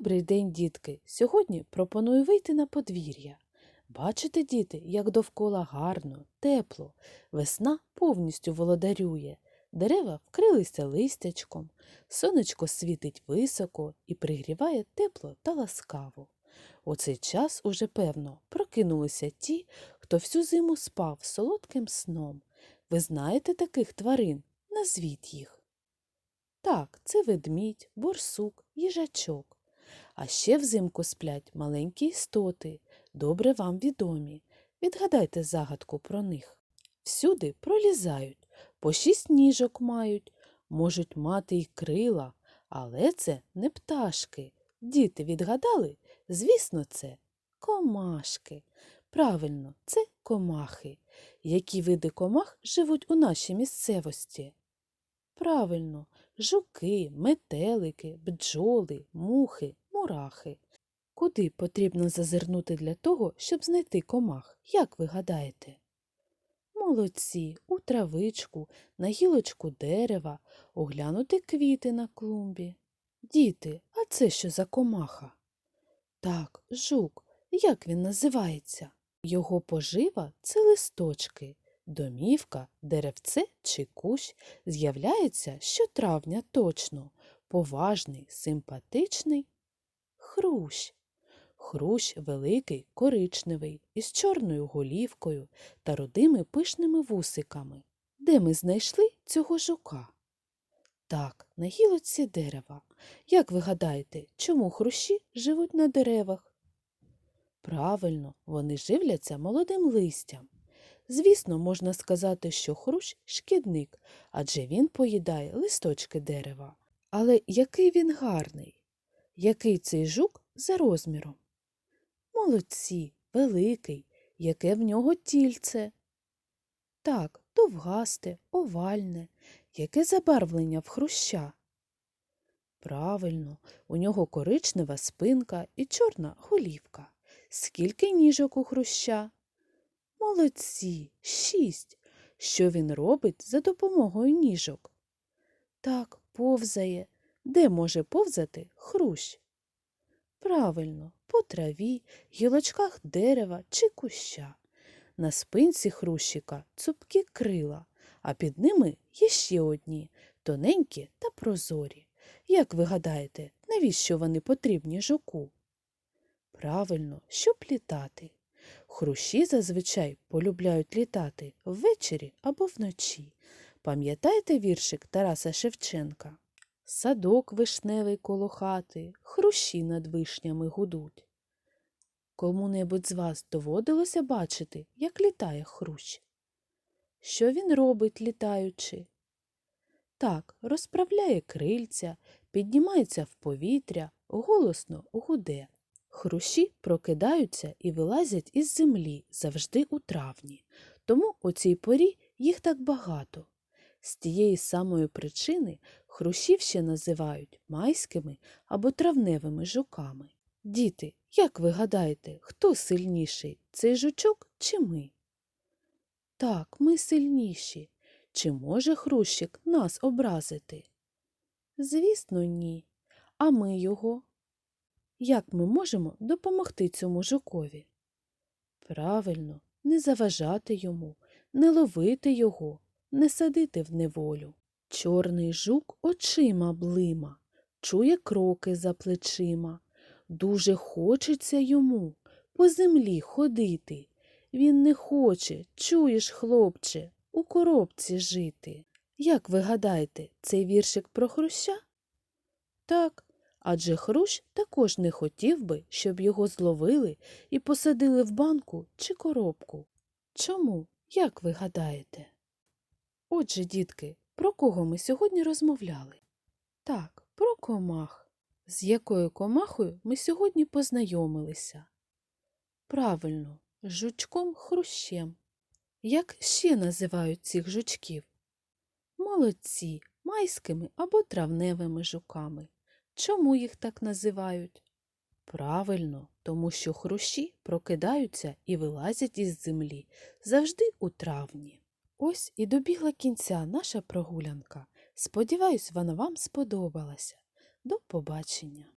Добрий день, дітки! Сьогодні пропоную вийти на подвір'я. Бачите, діти, як довкола гарно, тепло. Весна повністю володарює. Дерева вкрилися листячком, сонечко світить високо і пригріває тепло та ласкаво. У цей час уже, певно, прокинулися ті, хто всю зиму спав солодким сном. Ви знаєте таких тварин? Назвіть їх. Так, це ведмідь, борсук, їжачок. А ще взимку сплять маленькі істоти, добре вам відомі. Відгадайте загадку про них. Всюди пролізають, по шість ніжок мають, можуть мати й крила, але це не пташки. Діти відгадали? Звісно, це комашки. Правильно, це комахи. Які види комах живуть у нашій місцевості? Правильно, жуки, метелики, бджоли, мухи, мурахи. Куди потрібно зазирнути для того, щоб знайти комах? Як ви гадаєте? Молодці, у травичку, на гілочку дерева, оглянути квіти на клумбі. Діти, а це що за комаха? Так, жук. Як він називається? Його пожива це листочки. Домівка, деревце чи кущ з'являється щотравня точно, поважний, симпатичний хрущ. Хрущ великий, коричневий, із чорною голівкою та рудими пишними вусиками. Де ми знайшли цього жука? Так, на гілочці дерева. Як ви гадаєте, чому хрущі живуть на деревах? Правильно, вони живляться молодим листям. Звісно, можна сказати, що хрущ шкідник, адже він поїдає листочки дерева. Але який він гарний? Який цей жук за розміром? Молодці, великий, яке в нього тільце. Так, довгасте, овальне, яке забарвлення в хруща. Правильно, у нього коричнева спинка і чорна голівка. Скільки ніжок у хруща? Молодці, шість. Що він робить за допомогою ніжок? Так, повзає. Де може повзати хрущ? Правильно, по траві, гілочках дерева чи куща. На спинці хрущика цупкі крила, а під ними є ще одні, тоненькі та прозорі. Як ви гадаєте, навіщо вони потрібні жуку? Правильно, щоб літати. Хрущі зазвичай полюбляють літати ввечері або вночі. Пам'ятаєте віршик Тараса Шевченка? Садок вишневий коло хати, хрущі над вишнями гудуть. Кому-небудь з вас доводилося бачити, як літає хрущ? Що він робить, літаючи? Так, розправляє крильця, піднімається в повітря, голосно гуде. Хрущі прокидаються і вилазять із землі завжди у травні, тому у цій порі їх так багато. З тієї самої причини хрущів ще називають майськими або травневими жуками. Діти, як ви гадаєте, хто сильніший, цей жучок чи ми? Так, ми сильніші. Чи може хрущик нас образити? Звісно, ні. А ми його. Як ми можемо допомогти цьому жукові? Правильно, не заважати йому, не ловити його, не садити в неволю. Чорний жук очима блима, чує кроки за плечима. Дуже хочеться йому по землі ходити. Він не хоче, чуєш, хлопче, у коробці жити. Як ви гадаєте, цей віршик про хруща? Так, адже хрущ також не хотів би, щоб його зловили і посадили в банку чи коробку. Чому? Як ви гадаєте? Отже, дітки, кого ми сьогодні розмовляли? Так, про комах. З якою комахою ми сьогодні познайомилися? Правильно, з жучком хрущем. Як ще називають цих жучків? Молодці, майськими або травневими жуками. Чому їх так називають? Правильно, тому що хрущі прокидаються і вилазять із землі завжди у травні. Ось і добігла кінця наша прогулянка. Сподіваюсь, вона вам сподобалася. До побачення!